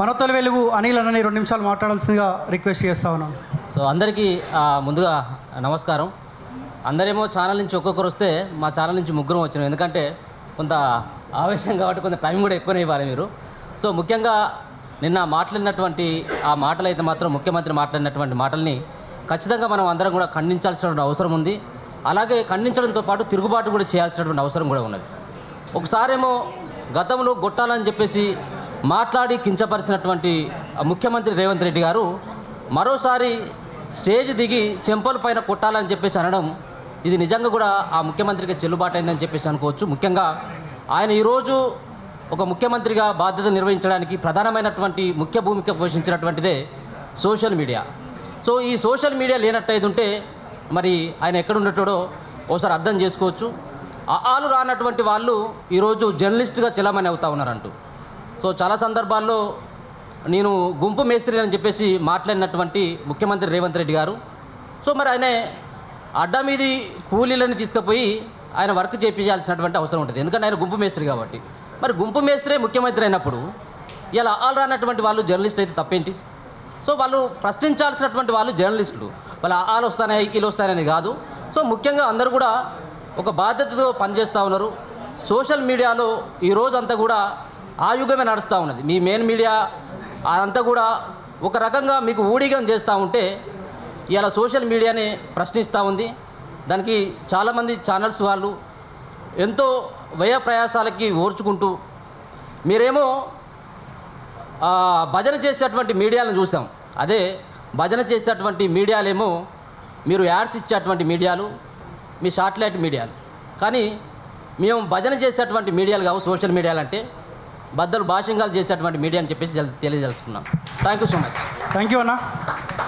మనతొలి వెలుగు అనిల్ అన్నని రెండు నిమిషాలు మాట్లాడాల్సిందిగా రిక్వెస్ట్ చేస్తా ఉన్నాను సో అందరికీ ముందుగా నమస్కారం. అందరేమో ఛానల్ నుంచి ఒక్కొక్కరు వస్తే మా ఛానల్ నుంచి ముగ్గురం వచ్చినాం. ఎందుకంటే కొంత ఆవేశం కాబట్టి కొంత టైం కూడా ఎక్కువనే ఇవ్వాలి మీరు. సో ముఖ్యంగా నిన్న మాట్లాడినటువంటి ఆ మాటలు అయితే మాత్రం ముఖ్యమంత్రి మాట్లాడినటువంటి మాటల్ని ఖచ్చితంగా మనం అందరం కూడా ఖండించాల్సినటువంటి అవసరం ఉంది. అలాగే ఖండించడంతో పాటు తిరుగుబాటు కూడా చేయాల్సినటువంటి అవసరం కూడా ఉన్నది. ఒకసారేమో గతంలో గొట్టాలని చెప్పేసి మాట్లాడి కించపరిచినటువంటి ముఖ్యమంత్రి రేవంత్ రెడ్డి గారు మరోసారి స్టేజ్ దిగి చెంపల పైన కొట్టాలని చెప్పేసి అనడం ఇది నిజంగా కూడా ఆ ముఖ్యమంత్రికి చెల్లుబాటు అయిందని చెప్పేసి అనుకోవచ్చు. ముఖ్యంగా ఆయన ఈరోజు ఒక ముఖ్యమంత్రిగా బాధ్యత నిర్వహించడానికి ప్రధానమైనటువంటి ముఖ్య భూమిక పోషించినటువంటిదే సోషల్ మీడియా. సో ఈ సోషల్ మీడియా లేనట్టయితే ఉంటే మరి ఆయన ఎక్కడ ఉండేటోడో ఒకసారి అర్థం చేసుకోవచ్చు. ఆలు రానటువంటి వాళ్ళు ఈరోజు జర్నలిస్ట్గా చలామణి అవుతా ఉన్నారంటూ. సో చాలా సందర్భాల్లో నేను గుంపు మేస్త్రి అని చెప్పేసి మాట్లాడినటువంటి ముఖ్యమంత్రి రేవంత్ రెడ్డి గారు. సో మరి ఆయన అడ్డా మీది కూలీలని తీసుకుపోయి ఆయన వర్క్ చేయించాల్సినటువంటి అవసరం ఉంటుంది. ఎందుకంటే ఆయన గుంపు మేస్త్రి కాబట్టి. మరి గుంపు మేస్త్రే ముఖ్యమంత్రి అయినప్పుడు ఇలా ఆల్ రానటువంటి వాళ్ళు జర్నలిస్ట్ అయితే తప్పేంటి? సో వాళ్ళు ప్రశ్నించాల్సినటువంటి వాళ్ళు జర్నలిస్టులు. వాళ్ళు ఆలు వస్తాయి ఈలు వస్తాయని కాదు. సో ముఖ్యంగా అందరూ కూడా ఒక బాధ్యతతో పనిచేస్తూ ఉన్నారు. సోషల్ మీడియాలో ఈ కూడా ఆ ఆయుగమే నడుస్తూ ఉన్నది. మీ మెయిన్ మీడియా అదంతా కూడా ఒక రకంగా మీకు ఊడిగం చేస్తూ ఉంటే ఇలా సోషల్ మీడియాని ప్రశ్నిస్తూ ఉంది. దానికి చాలామంది ఛానల్స్ వాళ్ళు ఎంతో వ్యయ ప్రయాసాలకి ఓర్చుకుంటూ మీరేమో భజన చేసేటువంటి మీడియాలను చూసాం. అదే భజన చేసేటువంటి మీడియాలేమో మీరు యాడ్స్ ఇచ్చేటువంటి మీడియాలు మీ శాటిలైట్ మీడియాలు. కానీ మేము భజన చేసేటువంటి మీడియాలు కావు సోషల్ మీడియాలు అంటే బద్దలు భాషంగాలు చేసేటువంటి మీడియా అని చెప్పేసి తెలి- తెలియజేస్తున్నాం thank you so much thank you అన్న.